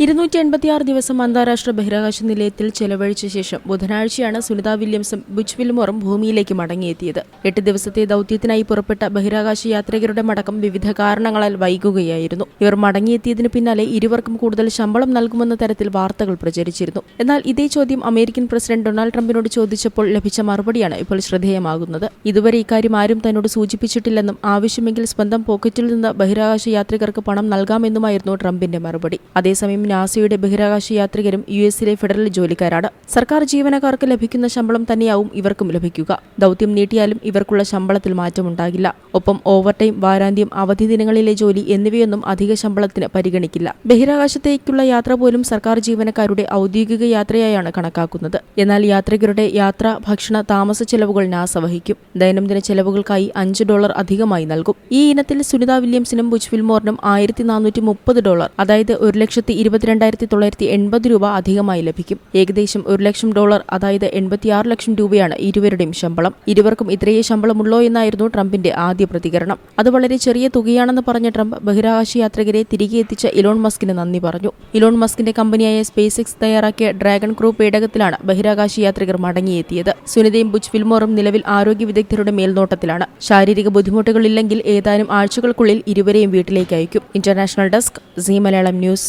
ഇരുന്നൂറ്റി എൺപത്തിയാറ് ദിവസം അന്താരാഷ്ട്ര ബഹിരാകാശ നിലയത്തിൽ ചെലവഴിച്ച ശേഷം ബുധനാഴ്ചയാണ് സുനിത വില്യംസും ബുച്ച് വിൽമോറും ഭൂമിയിലേക്ക് മടങ്ങിയെത്തിയത്. എട്ട് ദിവസത്തെ ദൌത്യത്തിനായി പുറപ്പെട്ട ബഹിരാകാശ യാത്രികരുടെ മടക്കം വിവിധ കാരണങ്ങളാൽ വൈകുകയായിരുന്നു. ഇവർ മടങ്ങിയെത്തിയതിനു പിന്നാലെ ഇരുവർക്കും കൂടുതൽ ശമ്പളം നൽകുമെന്ന തരത്തിൽ വാർത്തകൾ പ്രചരിച്ചിരുന്നു. എന്നാൽ ഇതേ ചോദ്യം അമേരിക്കൻ പ്രസിഡന്റ് ഡൊണാൾഡ് ട്രംപിനോട് ചോദിച്ചപ്പോൾ ലഭിച്ച മറുപടിയാണ് ഇപ്പോൾ ശ്രദ്ധേയമാകുന്നത്. ഇതുവരെ ഇക്കാര്യം ആരും തന്നോട് സൂചിപ്പിച്ചിട്ടില്ലെന്നും ആവശ്യമെങ്കിൽ സ്വന്തം പോക്കറ്റിൽ നിന്ന് ബഹിരാകാശ യാത്രികർക്ക് പണം നൽകാമെന്നുമായിരുന്നു ട്രംപിന്റെ മറുപടി. അതേസമയം നാസയുടെ ബഹിരാകാശ യാത്രികരും യു എസിലെ ഫെഡറൽ ജോലിക്കാരാണ്. സർക്കാർ ജീവനക്കാർക്ക് ലഭിക്കുന്ന ശമ്പളം തന്നെയാവും ഇവർക്കും ലഭിക്കുക. ദൗത്യം നീട്ടിയാലും ഇവർക്കുള്ള ശമ്പളത്തിൽ മാറ്റമുണ്ടാകില്ല. ഒപ്പം ഓവർടൈം വാരാന്ത്യം അവധി ദിനങ്ങളിലെ ജോലി എന്നിവയൊന്നും അധിക ശമ്പളത്തിന് പരിഗണിക്കില്ല. ബഹിരാകാശത്തേക്കുള്ള യാത്ര പോലും സർക്കാർ ജീവനക്കാരുടെ ഔദ്യോഗിക യാത്രയായാണ് കണക്കാക്കുന്നത്. എന്നാൽ യാത്രികരുടെ യാത്ര ഭക്ഷണ താമസ ചെലവുകൾ നാസ വഹിക്കും. ദൈനംദിന ചെലവുകൾക്കായി അഞ്ച് ഡോളർ അധികമായി നൽകും. ഈ ഇനത്തിൽ സുനിത വില്യംസിനും ബുച്ച് ഫിൽമോറിനും ആയിരത്തി നാനൂറ്റി മുപ്പത് ഡോളർ അതായത് ഒരു ലക്ഷത്തി ഇരുപത്തിരണ്ടായിരത്തി തൊള്ളായിരത്തി എൺപത് രൂപ അധികമായി ലഭിക്കും. ഏകദേശം ഒരു ലക്ഷം ഡോളർ അതായത് എൺപത്തിയാറ് ലക്ഷം രൂപയാണ് ഇരുവരുടെയും ശമ്പളം. ഇരുവർക്കും ഇത്രയേ ശമ്പളമുള്ളോ എന്നായിരുന്നു ട്രംപിന്റെ ആദ്യ പ്രതികരണം. അത് വളരെ ചെറിയ തുകയാണെന്ന് പറഞ്ഞ ട്രംപ് ബഹിരാകാശ യാത്രികരെ തിരികെ എത്തിച്ച ഇലോൺ മസ്കിന് നന്ദി പറഞ്ഞു. ഇലോൺ മസ്കിന്റെ കമ്പനിയായ സ്പേസ് എക്സ് തയ്യാറാക്കിയ ഡ്രാഗൺ ക്രൂ പേടകത്തിലാണ് ബഹിരാകാശ യാത്രികർ മടങ്ങിയെത്തിയത്. സുനിതയും ബുച്ച് ഫിൽമോറും നിലവിൽ ആരോഗ്യ വിദഗ്ധരുടെ മേൽനോട്ടത്തിലാണ്. ശാരീരിക ബുദ്ധിമുട്ടുകളില്ലെങ്കിൽ ഏതാനും ആഴ്ചകൾക്കുള്ളിൽ ഇരുവരെയും വീട്ടിലേക്ക് അയക്കും. International desk C Malayalam news.